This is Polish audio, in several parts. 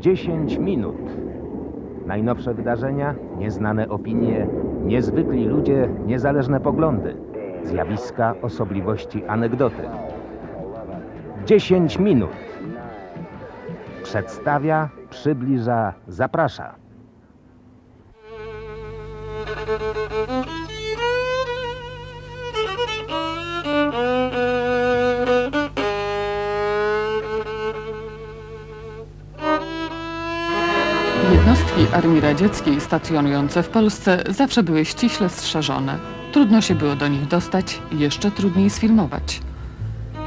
10 minut. Najnowsze wydarzenia, nieznane opinie, niezwykli ludzie, niezależne poglądy, zjawiska, osobliwości, anegdoty. 10 minut. Przedstawia, przybliża, zaprasza. Armii Radzieckiej stacjonujące w Polsce zawsze były ściśle strzeżone. Trudno się było do nich dostać, jeszcze trudniej sfilmować.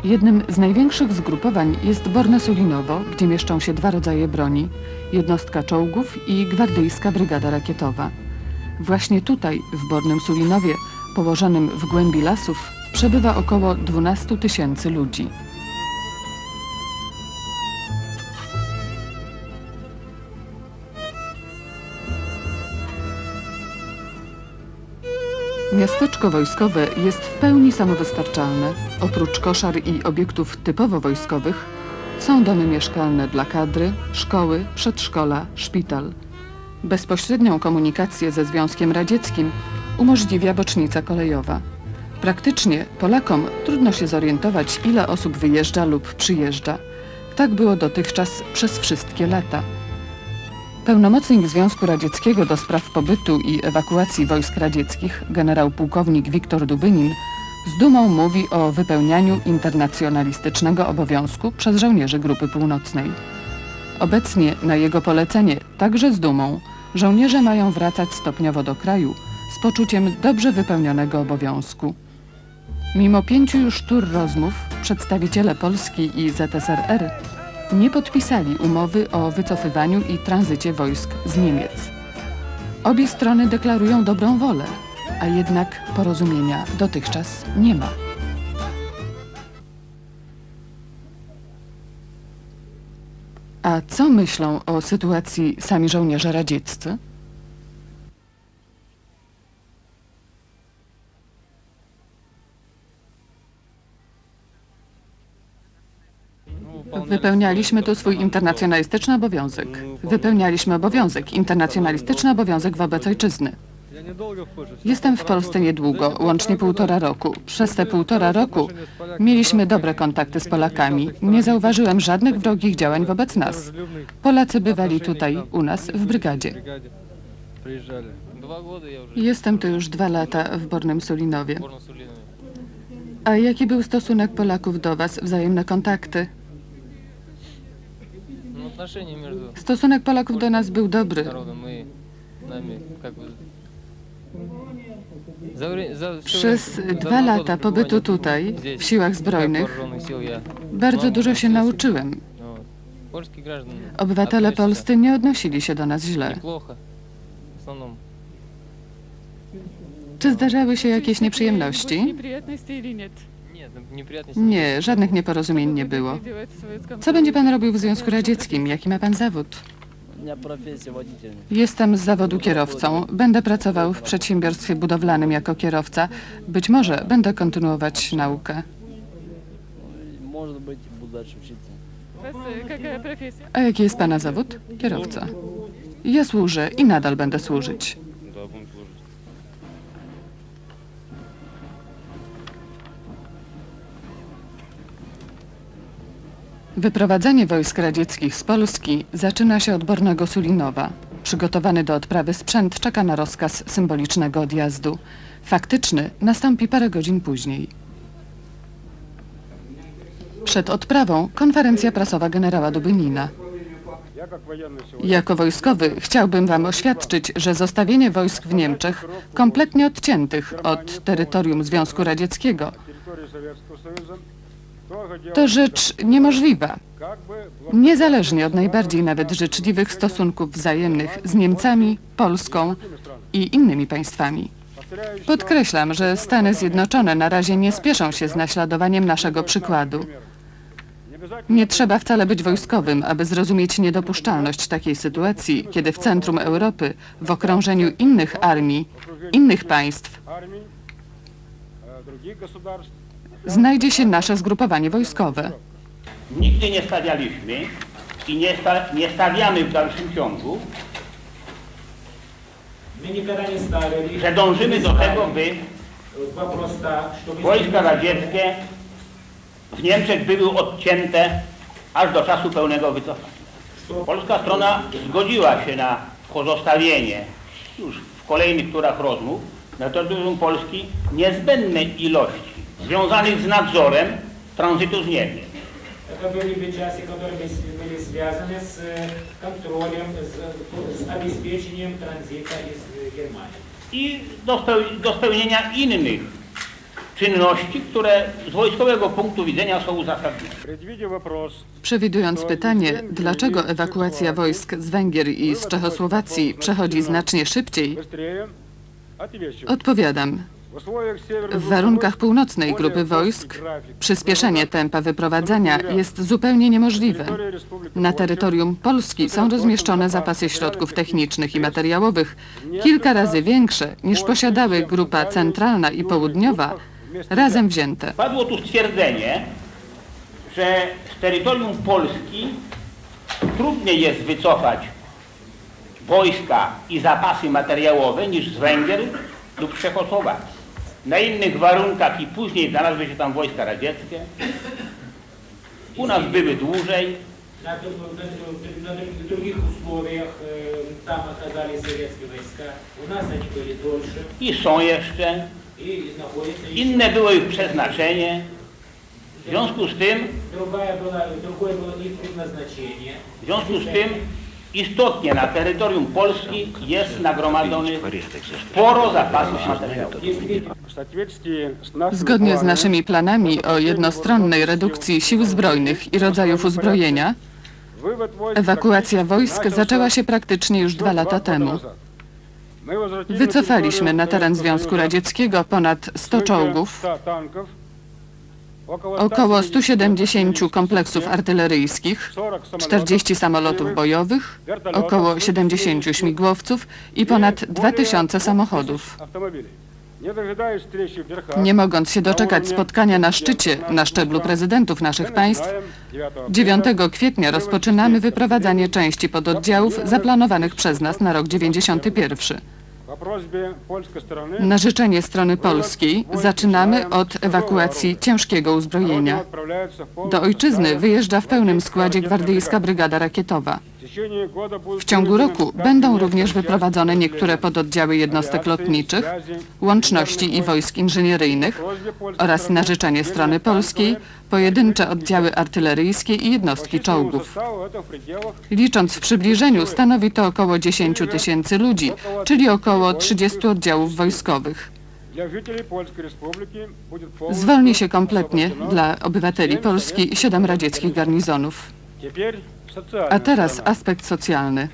Jednym z największych zgrupowań jest Borne Sulinowo, gdzie mieszczą się dwa rodzaje broni, jednostka czołgów i gwardyjska brygada rakietowa. Właśnie tutaj, w Bornym Sulinowie, położonym w głębi lasów, przebywa około 12 tysięcy ludzi. Miasteczko wojskowe jest w pełni samowystarczalne. Oprócz koszar i obiektów typowo wojskowych są domy mieszkalne dla kadry, szkoły, przedszkola, szpital. Bezpośrednią komunikację ze Związkiem Radzieckim umożliwia bocznica kolejowa. Praktycznie Polakom trudno się zorientować, ile osób wyjeżdża lub przyjeżdża. Tak było dotychczas przez wszystkie lata. Pełnomocnik Związku Radzieckiego do spraw pobytu i ewakuacji wojsk radzieckich, generał pułkownik Wiktor Dubynin, z dumą mówi o wypełnianiu internacjonalistycznego obowiązku przez żołnierzy Grupy Północnej. Obecnie na jego polecenie, także z dumą, żołnierze mają wracać stopniowo do kraju z poczuciem dobrze wypełnionego obowiązku. Mimo pięciu już tur rozmów, przedstawiciele Polski i ZSRR nie podpisali umowy o wycofywaniu i tranzycie wojsk z Niemiec. Obie strony deklarują dobrą wolę, a jednak porozumienia dotychczas nie ma. A co myślą o sytuacji sami żołnierze radzieccy? Wypełnialiśmy tu swój internacjonalistyczny obowiązek. Wypełnialiśmy obowiązek, internacjonalistyczny obowiązek wobec ojczyzny. Jestem w Polsce niedługo, łącznie półtora roku. Przez te półtora roku mieliśmy dobre kontakty z Polakami. Nie zauważyłem żadnych wrogich działań wobec nas. Polacy bywali tutaj, u nas, w brygadzie. Jestem tu już dwa lata w Bornym Sulinowie. A jaki był stosunek Polaków do Was, wzajemne kontakty? Stosunek Polaków do nas był dobry. Przez dwa lata pobytu tutaj, w siłach zbrojnych, bardzo dużo się nauczyłem. Obywatele polscy nie odnosili się do nas źle. Czy zdarzały się jakieś nieprzyjemności? Nie, żadnych nieporozumień nie było. Co będzie pan robił w Związku Radzieckim? Jaki ma pan zawód? Jestem z zawodu kierowcą. Będę pracował w przedsiębiorstwie budowlanym jako kierowca. Być może będę kontynuować naukę. A jaki jest pana zawód? Kierowca. Ja służę i nadal będę służyć. Wyprowadzenie wojsk radzieckich z Polski zaczyna się od Bornego Sulinowa. Przygotowany do odprawy sprzęt czeka na rozkaz symbolicznego odjazdu. Faktyczny nastąpi parę godzin później. Przed odprawą konferencja prasowa generała Dubynina. Jako wojskowy chciałbym Wam oświadczyć, że zostawienie wojsk w Niemczech, kompletnie odciętych od terytorium Związku Radzieckiego, to rzecz niemożliwa. Niezależnie od najbardziej nawet życzliwych stosunków wzajemnych z Niemcami, Polską i innymi państwami. Podkreślam, że Stany Zjednoczone na razie nie spieszą się z naśladowaniem naszego przykładu. Nie trzeba wcale być wojskowym, aby zrozumieć niedopuszczalność takiej sytuacji, kiedy w centrum Europy, w okrążeniu innych armii, innych państw, znajdzie się nasze zgrupowanie wojskowe. Nigdy nie stawialiśmy i nie, sta, nie stawiamy w dalszym ciągu, że dążymy do tego, by wojska radzieckie w Niemczech były odcięte aż do czasu pełnego wycofania. Polska strona zgodziła się na pozostawienie już w kolejnych turach rozmów na terytorium Polski niezbędnej ilości związanych z nadzorem tranzytu z Niemiec. To byli wyczasy, które byli związane z e, kontrolem, z, z obezpieczeniem z Germanii. I do spełnienia innych czynności, które z wojskowego punktu widzenia są uzasadnione. Przewidując pytanie, dlaczego ewakuacja wojsk z Węgier i z Czechosłowacji przechodzi znacznie szybciej, odpowiadam, w warunkach północnej grupy wojsk przyspieszenie tempa wyprowadzenia jest zupełnie niemożliwe. Na terytorium Polski są rozmieszczone zapasy środków technicznych i materiałowych kilka razy większe niż posiadały grupa centralna i południowa razem wzięte. Padło tu stwierdzenie, że z terytorium Polski trudniej jest wycofać wojska i zapasy materiałowe niż z Węgier lub Czechosłowacji na innych warunkach i później znalazły się tam wojska radzieckie. U nas były dłużej. Na, tych drugich usłowiach e, tam okazali sowieckie wojska. U nas oni byli dłuższe. I są jeszcze. Inne było ich przeznaczenie. W związku z tym... Drugie było ich przeznaczenie. W związku z tym Istotnie na terytorium Polski jest nagromadzony sporo zapasów materiałów. Zgodnie z naszymi planami o jednostronnej redukcji sił zbrojnych i rodzajów uzbrojenia, ewakuacja wojsk zaczęła się praktycznie już dwa lata temu. Wycofaliśmy na teren Związku Radzieckiego ponad 100 czołgów, około 170 kompleksów artyleryjskich, 40 samolotów bojowych, około 70 śmigłowców i ponad 2000 samochodów. Nie mogąc się doczekać spotkania na szczycie na szczeblu prezydentów naszych państw, 9 kwietnia. rozpoczynamy wyprowadzanie części pododdziałów zaplanowanych przez nas na rok 91. Na życzenie strony polskiej zaczynamy od ewakuacji ciężkiego uzbrojenia. Do ojczyzny wyjeżdża w pełnym składzie Gwardyjska Brygada Rakietowa. W ciągu roku będą również wyprowadzone niektóre pododdziały jednostek lotniczych, łączności i wojsk inżynieryjnych oraz na życzenie strony polskiej pojedyncze oddziały artyleryjskie i jednostki czołgów. Licząc w przybliżeniu stanowi to około 10 tysięcy ludzi, czyli około 30 oddziałów wojskowych. Zwolni się kompletnie dla obywateli Polski siedem radzieckich garnizonów. A teraz aspekt socjalny.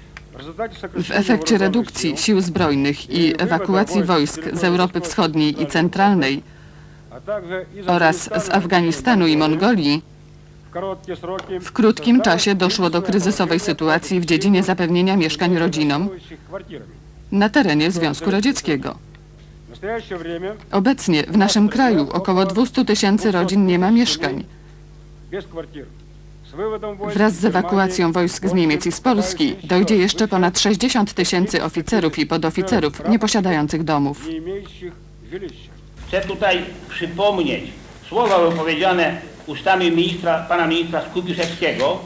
W efekcie redukcji sił zbrojnych i ewakuacji wojsk z Europy Wschodniej i Centralnej oraz z Afganistanu i Mongolii. W krótkim czasie doszło do kryzysowej sytuacji w dziedzinie zapewnienia mieszkań rodzinom na terenie Związku Radzieckiego. Obecnie w naszym kraju około 200 tysięcy rodzin nie ma mieszkań. Wraz z ewakuacją wojsk z Niemiec i z Polski dojdzie jeszcze ponad 60 tysięcy oficerów i podoficerów nieposiadających domów. Chcę tutaj przypomnieć słowa wypowiedziane ustami ministra, pana ministra Skubiszewskiego.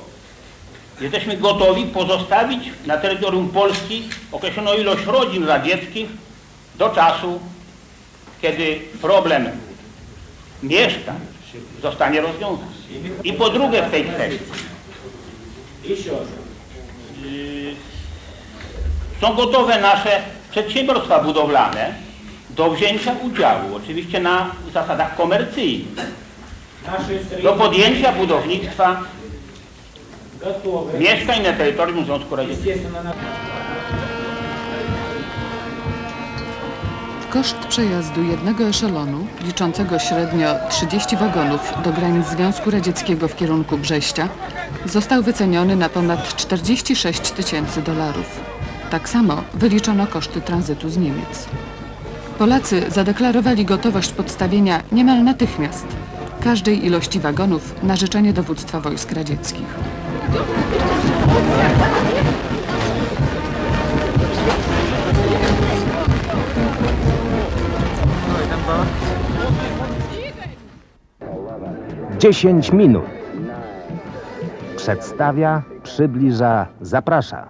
Jesteśmy gotowi pozostawić na terytorium Polski określoną ilość rodzin radzieckich do czasu, kiedy problem mieszkań zostanie rozwiązany. I po drugie w tej kwestii są gotowe nasze przedsiębiorstwa budowlane do wzięcia udziału, oczywiście na zasadach komercyjnych, do podjęcia budownictwa mieszkań na terytorium Związku Radzieckiego. Koszt przejazdu jednego eszelonu, liczącego średnio 30 wagonów do granic Związku Radzieckiego w kierunku Brześcia, został wyceniony na ponad 46 tysięcy dolarów. Tak samo wyliczono koszty tranzytu z Niemiec. Polacy zadeklarowali gotowość podstawienia niemal natychmiast każdej ilości wagonów na życzenie dowództwa wojsk radzieckich. Dziesięć minut. Przedstawia, przybliża, zaprasza.